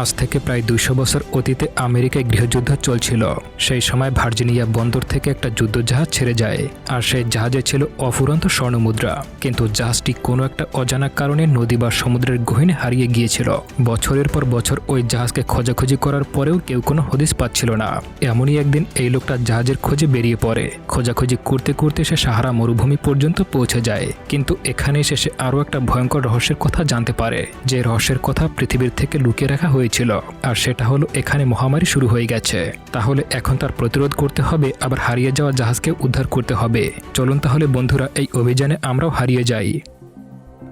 আজ থেকে প্রায় দুইশো বছর অতীতে আমেরিকায় গৃহযুদ্ধ চলছিল। সেই সময় ভার্জিনিয়া বন্দর থেকে একটা যুদ্ধজাহাজ ছেড়ে যায়, আর সেই জাহাজে ছিল অফুরন্ত স্বর্ণমুদ্রা। কিন্তু জাহাজটি কোনো একটা অজানা কারণে নদী বা সমুদ্রের গহীনে হারিয়ে গিয়েছিল। বছরের পর বছর ওই জাহাজকে খোঁজাখুঁজি করার পরেও কেউ কোনো হদিস পাচ্ছিল না। এমনই একদিন এই লোকটা জাহাজের খোঁজে বেরিয়ে পড়ে। খোঁজাখুঁজি করতে করতে সে সাহারা মরুভূমি পর্যন্ত পৌঁছে যায়। কিন্তু এখানে এসে সে আরও একটা ভয়ঙ্কর রহস্যের কথা জানতে পারে, যে রহস্যের কথা পৃথিবীর থেকে লুকিয়ে রাখা হয়েছিল। আর সেটা হলো এখানে মহামারী শুরু হয়ে গেছে। তাহলে এখন তার প্রতিরোধ করতে হবে, আবার হারিয়ে যাওয়া জাহাজকে উদ্ধার করতে হবে। চলুন তাহলে বন্ধুরা, এই অভিযানে আমরাও হারিয়ে যাই।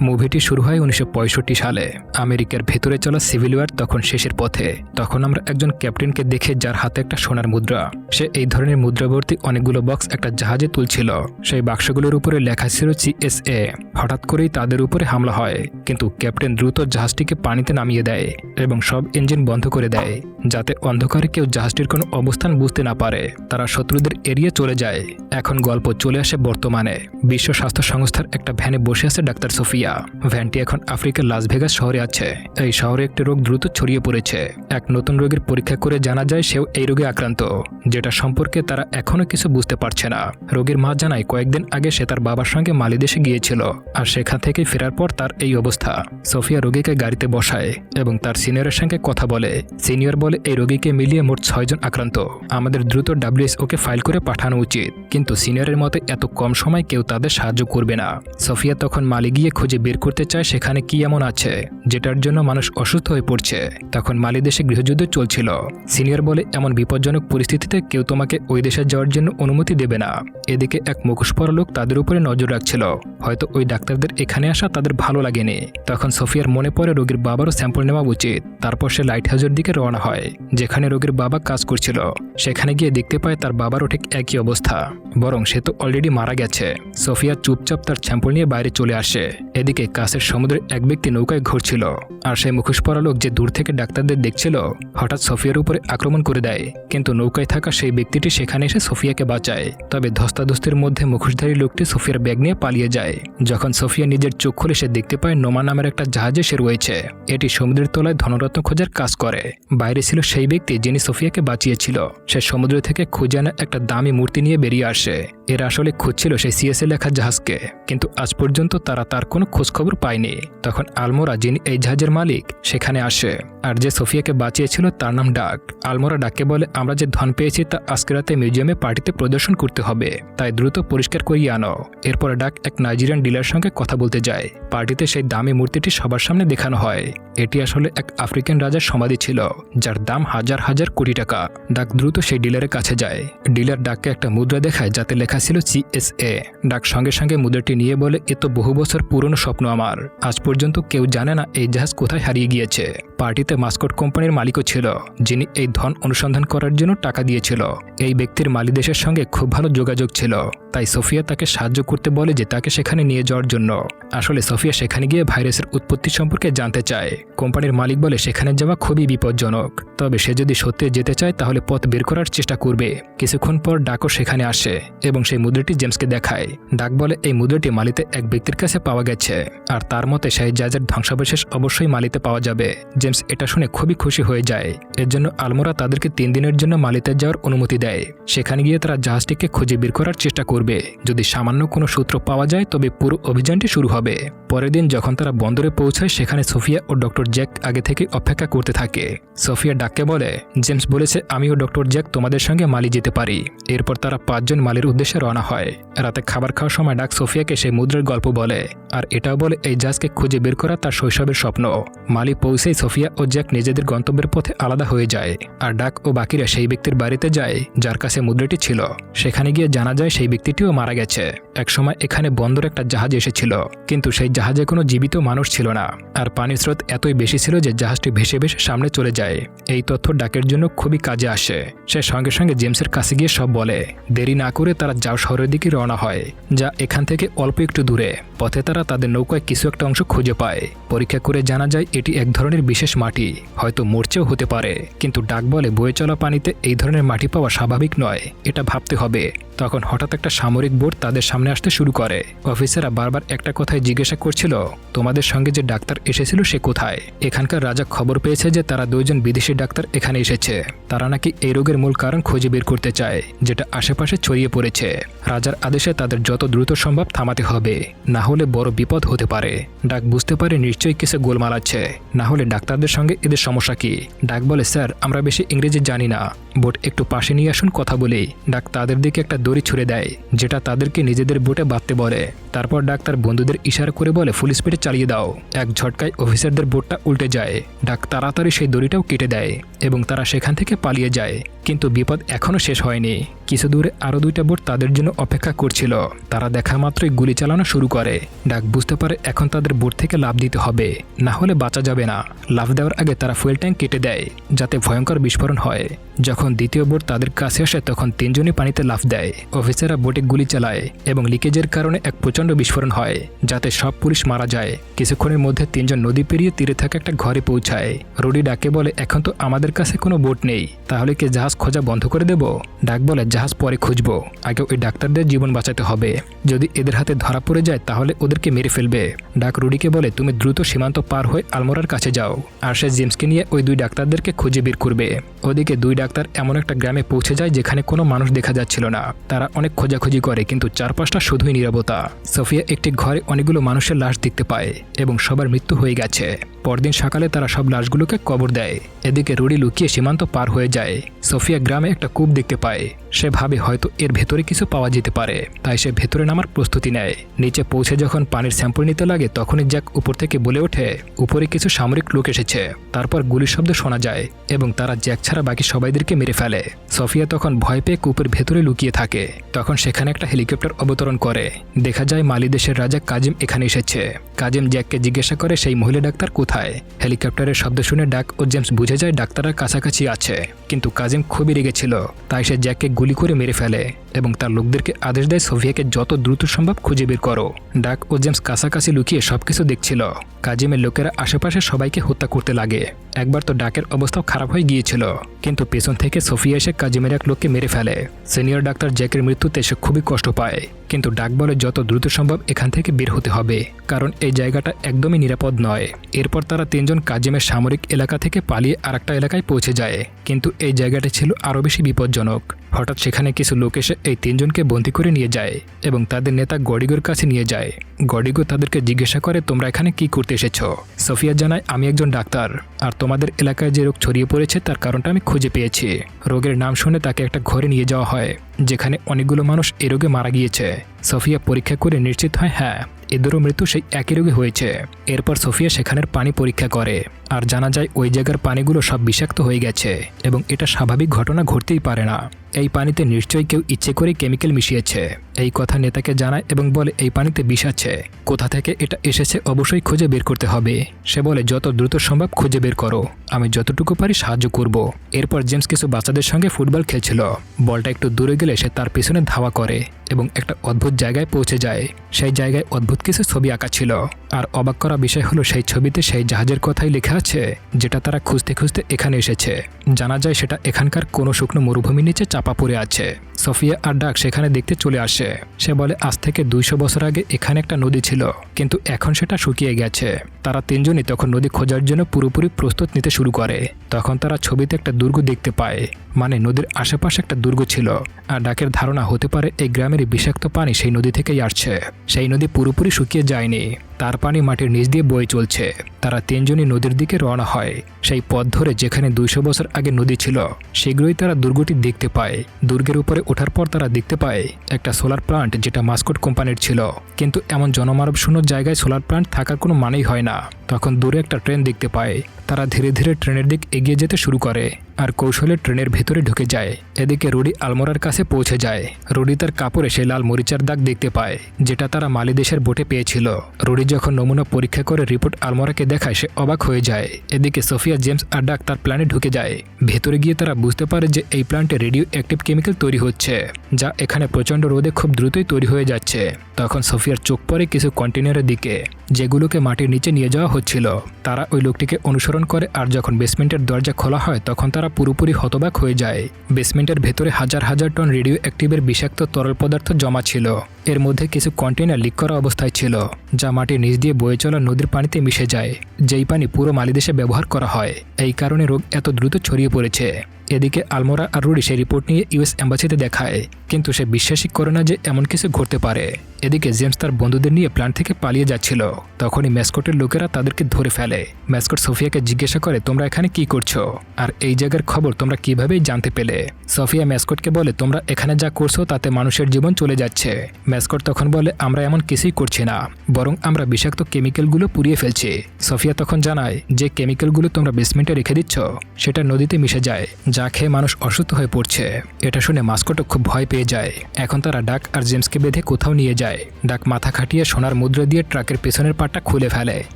মুভিটি শুরু হয় উনিশশো পঁয়ষট্টি সালে। আমেরিকার ভেতরে চলা সিভিল ওয়ার তখন শেষের পথে। তখন আমরা একজন ক্যাপ্টেনকে দেখে যার হাতে একটা সোনার মুদ্রা। সে এই ধরনের মুদ্রাবর্তী অনেকগুলো বক্স একটা জাহাজে তুলছিল। সেই বাক্সগুলোর উপরে লেখা ছিল সিএসএ হঠাৎ করেই তাদের উপরে হামলা হয়। কিন্তু ক্যাপ্টেন দ্রুত জাহাজটিকে পানিতে নামিয়ে দেয় এবং সব ইঞ্জিন বন্ধ করে দেয়। যাতে অন্ধকারে কেউ জাহাজটির কোনো অবস্থান বুঝতে না পারে। তারা শত্রুদের এড়িয়ে চলে যায়। এখন গল্প চলে আসে বর্তমানে। বিশ্ব স্বাস্থ্য সংস্থার একটা ভ্যানে বসে আছে ডাক্তার সোফিয়া। ভ্যানটি এখন আফ্রিকার লাস ভেগাস শহরে আছে। এই শহরে একটি রোগ দ্রুত ছড়িয়ে পড়েছে। এক নতুন রোগের পরীক্ষা করে জানা যায় সেও এই রোগে আক্রান্ত, যেটা সম্পর্কে তারা এখনও কিছু বুঝতে পারছে না। রোগীর মা জানায়, কয়েকদিন আগে সে তার বাবার সঙ্গে মালিদেশে গিয়েছিল, আর সেখান থেকে ফেরার পর তার এই অবস্থা। সোফিয়া রোগীকে গাড়িতে বসায় এবং তার সিনিয়রের সঙ্গে কথা বলে। সিনিয়র বলে, এই রোগীকে মিলিয়ে মোট ছয়জন আক্রান্ত। আমাদের দ্রুত ডাব্লিউএসওকে ফাইল করে পাঠানো উচিত। কিন্তু সিনিয়রের মতে, এত কম সময় কেউ তাদের সাহায্য করবে না। সোফিয়া তখন মালি গিয়ে খুঁজে বের করতে চায় সেখানে কি এমন আছে? যেটার জন্য মানুষ অসুস্থ হয়ে পড়ছে। তখন মালি দেশে গৃহযুদ্ধ চলছিল। সিনিয়র বলে, এমন বিপজ্জনক পরিস্থিতিতে কেউ তোমাকে ওই দেশে যাওয়ার জন্য অনুমতি দেবে না। এদিকে এক মুখোশ পরা লোক তাদের উপরে নজর রাখছিল। হয়তো ওই ডাক্তারদের এখানে আসা তাদের ভালো লাগেনি। তখন সোফিয়ার মনে পড়ে রোগীর বাবারও স্যাম্পল নেওয়া উচিত। তারপর সে লাইট হাউসের দিকে রওনা হয়, যেখানে রোগীর বাবা কাজ করছিল। সেখানে গিয়ে দেখতে পায় তার বাবারও ঠিক একই অবস্থা। বরং সে তো অলরেডি মারা গেছে। সোফিয়া চুপচাপ তার স্যাম্পল নিয়ে বাইরে চলে আসে। এদিকে কাছের সমুদ্রে এক ব্যক্তি নৌকায় ঘুরছিল, আর সেই মুখোশ পরা লোক যে দূর থেকে ডাক্তারদের দেখছিল, হঠাৎ সোফিয়ার উপরে আক্রমণ করে দেয়। কিন্তু নৌকায় থাকা সেই ব্যক্তিটি সেখানে এসে সোফিয়াকে বাঁচায়। তবে ধস্তাধস্তির মধ্যে মুখোশধারী লোকটি সোফিয়ার ব্যাগ নিয়ে পালিয়ে যায়। যখন সোফিয়া নিজের চোখ খুলে সে দেখতে পায় নোমা নামের একটা জাহাজে সে রয়েছে। এটি সমুদ্রের তলায় ধনরত্ন খোঁজার কাজ করে। বাইরে ছিল সেই ব্যক্তি যিনি সোফিয়াকে বাঁচিয়েছিল। সে সমুদ্র থেকে খুঁজে আনা একটা দামি মূর্তি নিয়ে বেরিয়ে আসে। এরা আসলে খুঁজছিল সেই সিএসএ লেখা জাহাজকে, কিন্তু আজ পর্যন্ত তারা তার কোনো খোঁজখবর পায়নি। তখন আলমোরা যিনি এই জাহাজের মালিক, সেখানে আসে। আর যে সোফিয়াকে বাঁচিয়েছিল, তার নাম ডাক। আলমোরা ডাককে বলে, আমরা যে ধন পেয়েছি, তা আজকে রাতে মিউজিয়ামে পার্টিতে প্রদর্শন করতে হবে। তাই দ্রুত পরিষ্কার করিয়ে আনো। এরপর ডাক এক নাইজেরিয়ান ডিলার সঙ্গে কথা বলতে যায়। পার্টিতে সেই দামি মূর্তিটি সবার সামনে দেখানো হয়। এটি আসলে এক আফ্রিকান রাজার সমাধি ছিল, যার দাম হাজার হাজার কোটি টাকা। ডাক দ্রুত সেই ডিলারের কাছে যায়। ডিলার ডাককে একটা মুদ্রা দেখায়, যাতে লেখা ছিল সিএসএ ডাক সঙ্গে সঙ্গে মুদ্রাটি নিয়ে বলে, এ তো বহু বছর পুরনো স্বপ্ন আমার। আজ পর্যন্ত কেউ জানে না এই জাহাজ কোথায় হারিয়ে গিয়েছে। পার্টিতে মাস্কট কোম্পানির মালিকও ছিল, যিনি এই ধন অনুসন্ধান করার জন্য টাকা দিয়েছিল। এই ব্যক্তির মালি দেশের সঙ্গে খুব ভালো যোগাযোগ ছিল, তাই সোফিয়া তাকে সাহায্য করতে বলে যে তাকে সেখানে নিয়ে যাওয়ার জন্য। আসলে সোফিয়া সেখানে গিয়ে ভাইরাসের উৎপত্তি সম্পর্কে জানতে চায়। কোম্পানির মালিক বলে, সেখানে যাওয়া খুবই বিপজ্জনক। তবে সে যদি সত্যি যেতে চায়, তাহলে পথ বের করার চেষ্টা করবে। কিছুক্ষণ পর ডাকও সেখানে আসে, এবং সেই মুদ্রাটি জেমসকে দেখায়। ডাক বলে, এই মুদ্রাটি মালিতে এক ব্যক্তির কাছে পাওয়া গেছে, আর তার মতে সেই জাহাজের ধ্বংসাবশেষ অবশ্যই মালিতে পাওয়া যাবে। জেমস এটা শুনে খুবই খুশি হয়ে যায়। এর জন্য আলমোরা তাদেরকে তিন দিনের জন্য মালিতে যাওয়ার অনুমতি দেয়। সেখানে গিয়ে তারা জাহাজটিকে খুঁজে বের করার চেষ্টা করবে। যদি সামান্য কোনো সূত্র পাওয়া যায়, তবে পুরো অভিযানটি শুরু হবে। পরের দিন যখন তারা বন্দরে পৌঁছায়, সেখানে সোফিয়া ও ডক্টর জ্যাক আগে থেকে অপেক্ষা করতে থাকে। সোফিয়া ডাককে বলে, জেমস বলেছে আমি ও ডক্টর জ্যাক তোমাদের সঙ্গে মালি যেতে পারি। এরপর তারা পাঁচজন মালির উদ্দেশ্যে রওনা হয়। রাতে খাবার খাওয়ার সময় ডাক সোফিয়াকে সেই মুদ্রার গল্প বলে। আর এটাও বলে, এই জাহাজকে খুঁজে বের করা তার শৈশবের স্বপ্ন। মালি পৌঁছেই সোফিয়া ও জ্যাক নিজেদের গন্তব্যের পথে আলাদা হয়ে যায়। আর ডাক ও বাকিরা সেই ব্যক্তির বাড়িতে যায়, যার কাছে মুদ্রাটি ছিল। সেখানে গিয়ে জানা যায় সেই ব্যক্তিটিও মারা গেছে। একসময় এখানে বন্দর একটা জাহাজ এসেছিল, কিন্তু সেই জাহাজে কোনো জীবিত মানুষ ছিল না। আর পানির স্রোত এতই বেশি ছিল যে জাহাজটি ভেসে ভেসে সামনে চলে যায়। এই তথ্য ডাকের জন্য খুবই কাজে আসে। সে সঙ্গে সঙ্গে জেমসের কাছে গিয়ে সব বলে। দেরি না করে তারা যাও শহরের দিকে রওনা হয়, যা এখান থেকে অল্প একটু দূরে। পথে তারা তাদের নৌকায় কিছু একটা অংশ খুঁজে পায়। পরীক্ষা করে জানা যায় এটি এক ধরনের বিশেষ নিঃশেষ মাটি, হয়তো মরচেও হতে পারে। কিন্তু ডাক বলে বয়ে চলা পানিতে এই ধরনের মাটি পাওয়া স্বাভাবিক নয়, এটা ভাবতে হবে। তখন হঠাৎ একটা সামরিক বোট তাদের সামনে আসতে শুরু করে। অফিসাররা বারবার একটা কথাই জিজ্ঞাসা করছিল, তোমাদের সঙ্গে যে ডাক্তার এসেছিল সে কোথায়? এখানকার রাজা খবর পেয়েছে যে তারা দুইজন বিদেশি ডাক্তার এখানে এসেছে। তারা নাকি এই রোগের মূল কারণ খুঁজে বের করতে চায়, যেটা আশেপাশে ছড়িয়ে পড়েছে। রাজার আদেশে তাদের যত দ্রুত সম্ভব থামাতে হবে। না হলে বড় বিপদ হতে পারে। ডাক বুঝতে পারে নিশ্চয়ই কিছু গোলমাল আছে। না হলে ডাক্তারদের সঙ্গে এদের সমস্যা কি? ডাক বলে, স্যার, আমরা বেশি ইংরেজি জানি না। বোট একটু পাশে নিয়ে আসুন, কথা বলি। ডাক তাদের দিকে একটা দড়ি ছুড়ে দেয়, যেটা তাদেরকে নিজেদের বোটে বাঁধতে বলে। তারপর ডাক তার বন্ধুদের ইশারা করে বলে, ফুল স্পিডে চালিয়ে দাও। এক ঝটকায় অফিসারদের বোটটা উল্টে যায়। ডাক তাড়াতাড়ি সেই দড়িটাও কেটে দেয় এবং তারা সেখান থেকে পালিয়ে যায়। কিন্তু বিপদ এখনও শেষ হয়নি। কিছু দূরে আরও দুইটা বোট তাদের জন্য অপেক্ষা করছিল। তারা দেখা মাত্রই গুলি চালানো শুরু করে। ডাক বুঝতে পারে এখন তাদের বোট থেকে লাভ দিতে হবে। না হলে বাঁচা যাবে না। লাভ দেওয়ার আগে তারা ফুয়েল ট্যাঙ্ক কেটে দেয়, যাতে ভয়ঙ্কর বিস্ফোরণ হয়। যখন দ্বিতীয় বোট তাদের কাছে আসে, তখন তিনজনই পানিতে লাফ দেয়। অফিসাররা বোটে গুলি চালায় এবং লিকেজের কারণে এক প্রচণ্ড বিস্ফোরণ হয়, যাতে সব পুলিশ মারা যায়। কিছুক্ষণের মধ্যে তিনজন নদী পেরিয়ে তীরে থাকা একটা ঘরে পৌঁছায়। রুডি ডাকে বলে, এখন তো আমাদের কাছে কোনো বোট নেই, তাহলে কি জাহাজ খোঁজা বন্ধ করে দেব? ডাক বলে, জাহাজ পরে খুঁজবো, আগে ওই ডাক্তারদের জীবন বাঁচাতে হবে। যদি এদের হাতে ধরা পড়ে যায়, তাহলে ওদেরকে মেরে ফেলবে। ডাক রুডিকে বলে, তুমি দ্রুত সীমান্ত পার হয়ে আলমোরার কাছে যাও, আর সে জেমসকে নিয়ে ওই দুই ডাক্তারদেরকে খুঁজে বের করবে। ওদিকে দুই ডাক্তার এমন একটা গ্রামে পৌঁছে যায় যেখানে কোনো মানুষ দেখা যাচ্ছিল না। তারা অনেক খোঁজাখুঁজি করে, কিন্তু চারপাশটা শুধুই নিরাপত্তা সোফিয়া একটি ঘরে অনেকগুলো মানুষের লাশ দেখতে পায় এবং সবার মৃত্যু হয়ে গেছে। পরদিন সকালে তারা সব লাশগুলোকে কবর দেয়। এদিকে রুডি লুকিয়ে সীমান্ত পার হয়ে যায়। সোফিয়া গ্রামে একটা কূপ দেখতে পায়। সে ভাবে হয়তো এর ভেতরে কিছু পাওয়া যেতে পারে। তাই সে ভেতরে নামার প্রস্তুতি নেয়। নিচে পৌঁছে যখন পানির স্যাম্পল নিতে লাগে, তখনই জ্যাক উপর থেকে বলে ওঠে, উপরে কিছু সামরিক লোক এসেছে। তারপর গুলির শব্দ শোনা যায় এবং তারা জ্যাক ছাড়া বাকি সবাইদেরকে মেরে ফেলে। সোফিয়া তখন ভয় পেয়ে কূপের ভেতরে লুকিয়ে থাকে। তখন সেখানে একটা হেলিকপ্টার অবতরণ করে। দেখা যায় মালি দেশের রাজা কাজিম এখানে এসেছে। কাজিম জ্যাককে জিজ্ঞাসা করে, সেই মহিলা ডাক্তার কোথায়? হেলিকপ্টারের শব্দ শুনে ডাক ও জেমস বুঝে যায়, ডাক্তাররা কাছাকাছি আছে। কিন্তু কাজিম খুবই রেগেছিল তাই সে জ্যাককে গুলি করে মেরে ফেলে এবং তার লোকদেরকে আদেশ দেয় সোফিয়াকে যত দ্রুত সম্ভব খুঁজে বের করো। ডাক ও জেমস কাছাকাছি লুকিয়ে সবকিছু দেখছিল। কাজিমের লোকেরা আশেপাশে সবাইকে হত্যা করতে লাগে। একবার তো ডাকের অবস্থাও খারাপ হয়ে গিয়েছিল। কিন্তু পেছন থেকে সোফিয়া এসে কাজিমের এক লোককে মেরে ফেলে। সিনিয়র ডাক্তার জ্যাকের মৃত্যুতে সে খুবই কষ্ট পায়। কিন্তু ডাক বলে যত দ্রুত সম্ভব এখান থেকে বের হতে হবে, কারণ এই জায়গাটা একদমই নিরাপদ নয়। এরপর তারা তিনজন কাজিমের সামরিক এলাকা থেকে পালিয়ে আরেকটা এলাকায় পৌঁছে যায়। কিন্তু এই জায়গাটি ছিল আরও বেশি বিপজ্জনক। হঠাৎ সেখানে কিছু লোক এসে এই তিনজনকে বন্দি করে নিয়ে যায় এবং তাদের নেতা গডিগোর কাছে নিয়ে যায়। গডিগো তাদেরকে জিজ্ঞাসা করে, তোমরা এখানে কি করতে এসেছ? সোফিয়া জানায়, আমি একজন ডাক্তার আর তোমাদের এলাকায় যে রোগ ছড়িয়ে পড়েছে তার কারণটা আমি খুঁজে পেয়েছি। রোগের নাম শুনে তাকে একটা ঘরে নিয়ে যাওয়া হয়, যেখানে অনেকগুলো মানুষ এ রোগে মারা গিয়েছে। সোফিয়া পরীক্ষা করে নিশ্চিত হয় হ্যাঁ এদেরও মৃত্যু সেই একই রোগে হয়েছে। এরপর সোফিয়া সেখানের পানি পরীক্ষা করে। আর জানা যায়, ওই জায়গার পানিগুলো সব বিষাক্ত হয়ে গেছে এবং এটা স্বাভাবিক ঘটনা ঘটতেই পারে না। এই পানিতে নিশ্চয়ই কেউ ইচ্ছে করে কেমিক্যাল মিশিয়েছে। এই কথা নেতাকে জানায় এবং বলে, এই পানিতে বিষ আছে কোথা থেকে এটা এসেছে অবশ্যই খুঁজে বের করতে হবে। সে বলে, যত দ্রুত সম্ভব খুঁজে বের করো। আমি যতটুকু পারি সাহায্য করব। এরপর জেমস কিছু বাচ্চাদের সঙ্গে ফুটবল খেলছিল। বলটা একটু দূরে গেলে সে তার পিছনে ধাওয়া করে এবং একটা অদ্ভুত জায়গায় পৌঁছে যায়। সেই জায়গায় অদ্ভুত কিছু ছবি আঁকা ছিল। আর অবাক করা বিষয় হলো, সেই ছবিতে সেই জাহাজের কথাই লেখা আছে, যেটা তারা খুঁজতে খুঁজতে এখানে এসেছে। জানা যায় সেটা এখানকার কোনো শুকনো মরুভূমির নিচে চাপা পড়ে আছে। সোফিয়া আর ডাক সেখানে দেখতে চলে আসে। সে বলে, আজ থেকে দুইশো বছর আগে এখানে একটা নদী ছিল, কিন্তু এখন সেটা শুকিয়ে গেছে। তারা তিনজনই তখন নদী খোঁজার জন্য পুরোপুরি প্রস্তুত নিতে শুরু করে। তখন তারা ছবিতে একটা দুর্গ দেখতে পায় মানে নদীর আশেপাশে একটা দুর্গ ছিল। আর ডাকের ধারণা হতে পারে, এই গ্রামের বিষাক্ত পানি সেই নদী থেকেই আসছে। সেই নদী পুরোপুরি শুকিয়ে যায়নি। তার পানি মাটির নিচ দিয়ে বয়ে চলছে। তারা তিনজনই নদীর দিকে রওনা হয়। সেই পথ ধরে যেখানে দুইশো বছর আগে নদী ছিল, শীঘ্রই তারা দুর্গটি দেখতে পায়। দুর্গের উপরে ওঠার পর তারা দেখতে পায়, একটা সোলার প্লান্ট যেটা মাস্কট কোম্পানির ছিল। কিন্তু এমন জনমানব শূন্য জায়গায় সোলার প্লান্ট থাকার কোনো মানেই হয় না। তখন দূরে একটা ট্রেন দেখতে পায়। তারা ধীরে ধীরে ট্রেনের দিক এগিয়ে যেতে শুরু করে আর কৌশলে ট্রেনের ভেতরে ঢুকে যায়। এদিকে রুডি আলমোরার কাছে পৌঁছে যায়। রুডি তার কাপড়ে সেই লাল মরিচার দাগ দেখতে পায়, যেটা তারা মালি দেশের বোটে পেয়েছিল। রুডি যখন নমুনা পরীক্ষা করে রিপোর্ট আলমোরাকে দেখায়, সে অবাক হয়ে যায়। এদিকে সোফিয়া জেমস আর ডাক তার প্ল্যানে ঢুকে যায়। ভেতরে গিয়ে তারা বুঝতে পারে যে এই প্ল্যান্টে রেডিও অ্যাক্টিভ কেমিক্যাল তৈরি হচ্ছে, যা এখানে প্রচণ্ড রোদে খুব দ্রুতই তৈরি হয়ে যাচ্ছে। তখন সোফিয়ার চোখ পড়ে কিছু কন্টেনারের দিকে, যেগুলোকে মাটির নিচে নিয়ে যাওয়া হচ্ছিল। তারা ওই লোকটিকে অনুসরণ করে আর যখন বেসমেন্টের দরজা খোলা হয় তখন তারা পুরোপুরি হতবাক হয়ে যায়। বেসমেন্টের ভেতরে হাজার হাজার টন রেডিও অ্যাক্টিভের বিষাক্ত তরল পদার্থ জমা ছিল। এর মধ্যে কিছু কন্টেনার লিক করা অবস্থায় ছিল, যা মাটির নিচ দিয়ে বয়ে চলা নদীর পানিতে মিশে যায়, যেই পানি পুরো মালিদেশে ব্যবহার করা হয়। এই কারণে রোগ এত দ্রুত ছড়িয়ে পড়েছে। এদিকে আলমোরা আর রুডি সেই রিপোর্ট নিয়ে ইউএস অ্যাম্বাসিতে দেখায়, কিন্তু সে বিশ্বাসই করে না যে এমন কিছু ঘটতে পারে। এদিকে জেমস তার বন্ধুদের নিয়ে প্ল্যান থেকে পালিয়ে যাচ্ছিল। তখনই ম্যাসকটের লোকেরা তাদেরকে ধরে ফেলে। ম্যাসকট সোফিয়াকে জিজ্ঞাসা করে, তোমরা এখানে কি করছ? আর এই জায়গার খবর তোমরা কিভাবেই জানতে পেলে? সোফিয়া ম্যাসকটকে বলে, তোমরা এখানে যা করছ তাতে মানুষের জীবন চলে যাচ্ছে। ম্যাসকট তখন বলে, আমরা এমন কিছুই করছি না, বরং আমরা বিষাক্ত কেমিক্যালগুলো পুড়িয়ে ফেলছি। সোফিয়া তখন জানায়, যে কেমিক্যালগুলো তোমরা বেসমেন্টে রেখে দিচ্ছ, সেটা নদীতে মিশে যায়, যা খেয়ে মানুষ অসুস্থ হয়ে পড়ছে। এটা শুনে মাস্কটও খুব ভয় পেয়ে যায়। এখন তারা ডাক আর জেমসকে বেঁধে কোথাও নিয়ে যায়। ডাক মাথা খাটিয়ে সোনার মুদ্রা দিয়ে ট্রাকের পেছনের পাটটা খুলে ফেলে।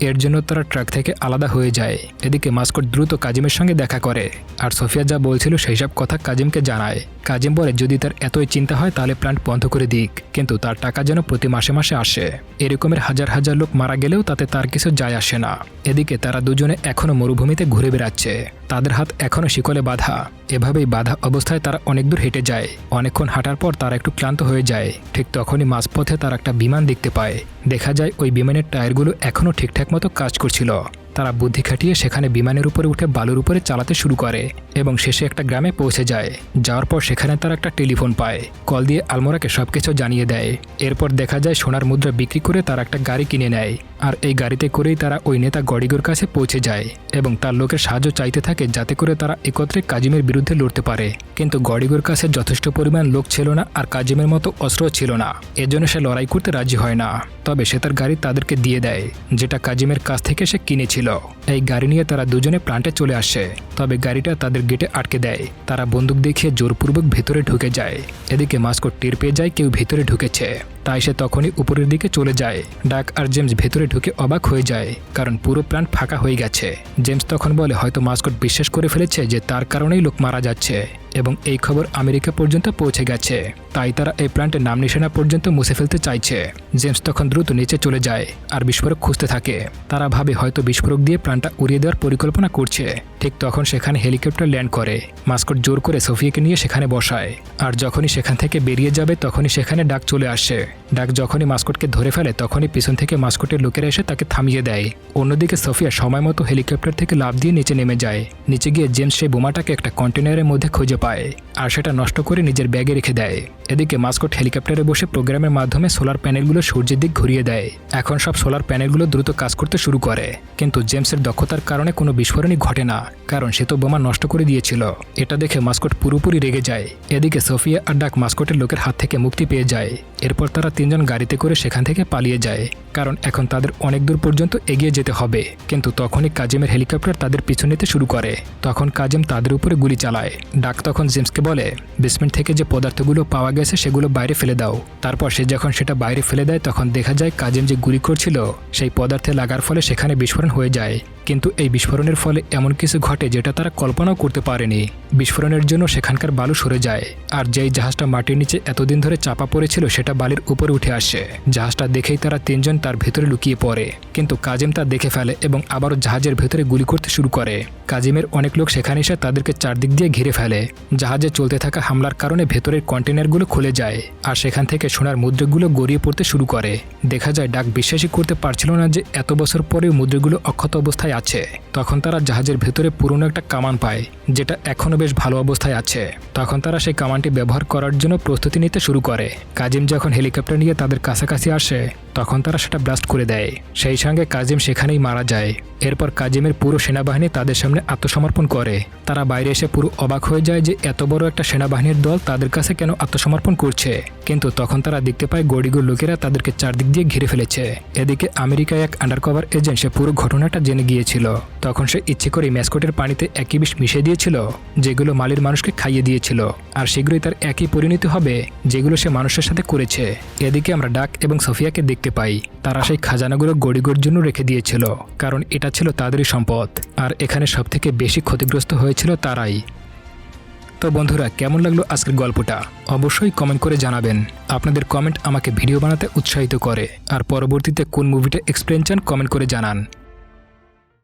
এর জন্য তারা ট্রাক থেকে আলাদা হয়ে যায়। এদিকে মাস্কট দ্রুত কাজিমের সঙ্গে দেখা করে। আর সোফিয়া যা বলছিল সেই সব কথা কাজিমকে জানায়। কাজিম বলে, যদি তার এতই চিন্তা হয়, তাহলে প্ল্যান্ট বন্ধ করে দিক। কিন্তু তার টাকা যেন প্রতি মাসে মাসে আসে। এরকমের হাজার হাজার লোক মারা গেলেও তাতে তার কিছু যায় আসে না। এদিকে তারা দুজনে এখনও মরুভূমিতে ঘুরে বেড়াচ্ছে। তাদের হাত এখনও শিকলে বাঁধা। এভাবেই বাধা অবস্থায় তারা অনেক দূর হেঁটে যায়। অনেকক্ষণ হাঁটার পর তারা একটু ক্লান্ত হয়ে যায়। ঠিক তখনই মাঝপথে তারা একটা বিমান দেখতে পায়। দেখা যায় ওই বিমানের টায়ারগুলো এখনও ঠিকঠাক মতো কাজ করছিল। তারা বুদ্ধি খাটিয়ে সেখানে বিমানের উপরে উঠে বালুর উপরে চালাতে শুরু করে এবং শেষে একটা গ্রামে পৌঁছে যায়। যাওয়ার পর সেখানে তারা একটা টেলিফোন পায়। কল দিয়ে আলমোরাকে সবকিছু জানিয়ে দেয়। এরপর দেখা যায় সোনার মুদ্রা বিক্রি করে তারা একটা গাড়ি কিনে নেয়। আর এই গাড়িতে করেই তারা ওই নেতা গডিগোর কাছে পৌঁছে যায় এবং তার লোকের সাহায্য চাইতে থাকে যাতে করে তারা একত্রে কাজিমের বিরুদ্ধে লড়তে পারে। কিন্তু গডিগোর কাছে যথেষ্ট পরিমাণ লোক ছিল না আর কাজিমের মতো অস্ত্র ছিল না। এজন্য সে লড়াই করতে রাজি হয় না। তবে সে তার গাড়ি তাদেরকে দিয়ে দেয়, যেটা কাজিমের কাছ থেকে সে কিনেছিল। এই গাড়ি নিয়ে তারা দুজনে প্লান্টে চলে আসে। তবে গাড়িটা তাদের গেটে আটকে দেয়। তারা বন্দুক দেখিয়ে জোরপূর্বক ভেতরে ঢুকে যায়। এদিকে মাস্কো টের পেয়ে যায় কেউ ভেতরে ঢুকেছে। তাই সে তখনই উপরের দিকে চলে যায়। ডাক আর জেমস ভেতরে ঢুকে অবাক হয়ে যায়, কারণ পুরো প্রাণ ফাঁকা হয়ে গেছে। জেমস তখন বলে, হয়তো মাস্কট বিশ্বাস করে ফেলেছে যে তার কারণেই লোক মারা যাচ্ছে। এবং এই খবর আমেরিকা পর্যন্ত পৌঁছে গেছে। তাই তারা এই প্ল্যান্টের নাম নিশানা পর্যন্ত মুছে ফেলতে চাইছে। জেমস তখন দ্রুত নিচে চলে যায় আর বিস্ফোরক খুঁজতে থাকে। তারা ভাবে হয়তো বিস্ফোরক দিয়ে প্ল্যানটা উড়িয়ে দেওয়ার পরিকল্পনা করছে। ঠিক তখন সেখানে হেলিকপ্টার ল্যান্ড করে। মাস্কট জোর করে সোফিয়াকে নিয়ে সেখানে বসায়। আর যখনই সেখান থেকে বেরিয়ে যাবে, তখনই সেখানে ডাক চলে আসে। ডাক যখনই মাস্কটকে ধরে ফেলে, তখনই পিছন থেকে মাস্কটের লোকেরা এসে তাকে থামিয়ে দেয়। অন্যদিকে সোফিয়া সময় মতো হেলিকপ্টার থেকে লাভ দিয়ে নিচে নেমে যায়। নিচে গিয়ে জেমস সেই বোমাটাকে একটা কন্টেনারের মধ্যে খুঁজে পায় আর সেটা নষ্ট করে নিজের ব্যাগে রেখে দেয়। এদিকে মাস্কট হেলিকপ্টারে বসে প্রোগ্রামের মাধ্যমে সোলার প্যানেলগুলো সূর্যের দিক ঘুরিয়ে দেয়। এখন সব সোলার প্যানেলগুলো দ্রুত কাজ করতে শুরু করে। কিন্তু জেমসের দক্ষতার কারণে কোনো বিস্ফোরণই ঘটে না, কারণ সে তো বোমা নষ্ট করে দিয়েছিল। এটা দেখে মাস্কট পুরোপুরি রেগে যায়। এদিকে সোফিয়া আর ডাক মাস্কটের লোকের হাত থেকে মুক্তি পেয়ে যায়। এরপর তারা তিনজন গাড়িতে করে সেখান থেকে পালিয়ে যায়, কারণ এখন তাদের অনেক দূর পর্যন্ত এগিয়ে যেতে হবে। কিন্তু তখনই কাজিমের হেলিকপ্টার তাদের পিছু নিতে শুরু করে। তখন কাজেম তাদের উপরে গুলি চালায়। ডাক তখন জেমসকে বলে বেসমেন্ট থেকে যে পদার্থগুলো পাওয়া গেছে সেগুলো বাইরে ফেলে দাও। তারপর সে যখন সেটা বাইরে ফেলে দেয়, তখন দেখা যায় কাজিম যে গুলি করছিল সেই পদার্থে লাগার ফলে সেখানে বিস্ফোরণ হয়ে যায়। কিন্তু এই বিস্ফোরণের ফলে এমন কিছু ঘটে যেটা তারা কল্পনাও করতে পারেনি। বিস্ফোরণের জন্য সেখানকার বালু সরে যায়, আর যেই জাহাজটা মাটির নিচে এতদিন ধরে চাপা পড়েছিল সেটা বালির উপরে উঠে আসে। জাহাজটা দেখেই তারা তিনজন তার ভেতরে লুকিয়ে পড়ে, কিন্তু কাজিম তা দেখে ফেলে এবং আবারও জাহাজের ভেতরে গুলি করতে শুরু করে। কাজিমের অনেক লোক সেখানে এসে তাদেরকে চারদিক দিয়ে ঘিরে ফেলে। জাহাজে চলতে থাকা হামলার কারণে ভেতরের কন্টেনারগুলো খুলে যায়, আর সেখান থেকে সোনার মুদ্রাগুলো গড়িয়ে পড়তে শুরু করে। দেখা যায় ডাক বিশ্বাসই করতে পারছিল না যে এত বছর পরেও মুদ্রাগুলো অক্ষত অবস্থায় আছে। তখন তারা জাহাজের ভেতরে পুরনো একটা কামান পায়, যেটা এখনও বেশ ভালো অবস্থায় আছে। তখন তারা সেই কামানটি ব্যবহার করার জন্য প্রস্তুতি নিতে শুরু করে। কাজিম যখন হেলিকপ্টার নিয়ে তাদের কাছাকাছি আসে তখন তারা সেটা ব্লাস্ট করে দেয়। সেই সঙ্গে কাজিম সেখানেই মারা যায়। এরপর কাজিমের পুরো সেনাবাহিনী তাদের সামনে আত্মসমর্পণ করে। তারা বাইরে এসে পুরো অবাক হয়ে যায় যে এত বড় একটা সেনাবাহিনীর দল তাদের কাছে কেন আত্মসমর্পণ করছে। কিন্তু তখন তারা দেখতে পায় গড়িগুর লোকেরা তাদেরকে চারদিক দিয়ে ঘিরে ফেলেছে। এদিকে আমেরিকায় এক আন্ডারকভার এজেন্ট সে পুরো ঘটনাটা জেনে গিয়েছিল। তখন সে ইচ্ছে করে ম্যাসকটের পানিতে একই বিষ মিশে দিয়েছিল, যেগুলো মালির মানুষকে খাইয়ে দিয়েছিল। আর শীঘ্রই তার একই পরিণতি হবে, যেগুলো সে মানুষের সাথে করেছে। এদিকে আমরা ডাক এবং সোফিয়াকে দেখতে পাই। তারা সেই খাজানাগুলো গড়িগড় জন্য রেখে দিয়েছিল, কারণ এটা ছিল তাদেরই সম্পদ। আর এখানে সবথেকে বেশি ক্ষতিগ্রস্ত হয়েছিল তারাই। তো বন্ধুরা, কেমন লাগল আজকের গল্পটা? অবশ্যই কমেন্ট করে জানাবেন। আপনাদের কমেন্ট আমাকে ভিডিও বানাতে উৎসাহিত করে। আর পরবর্তীতে কোন মুভিটা এক্সপ্লেন চান কমেন্ট করে জানান।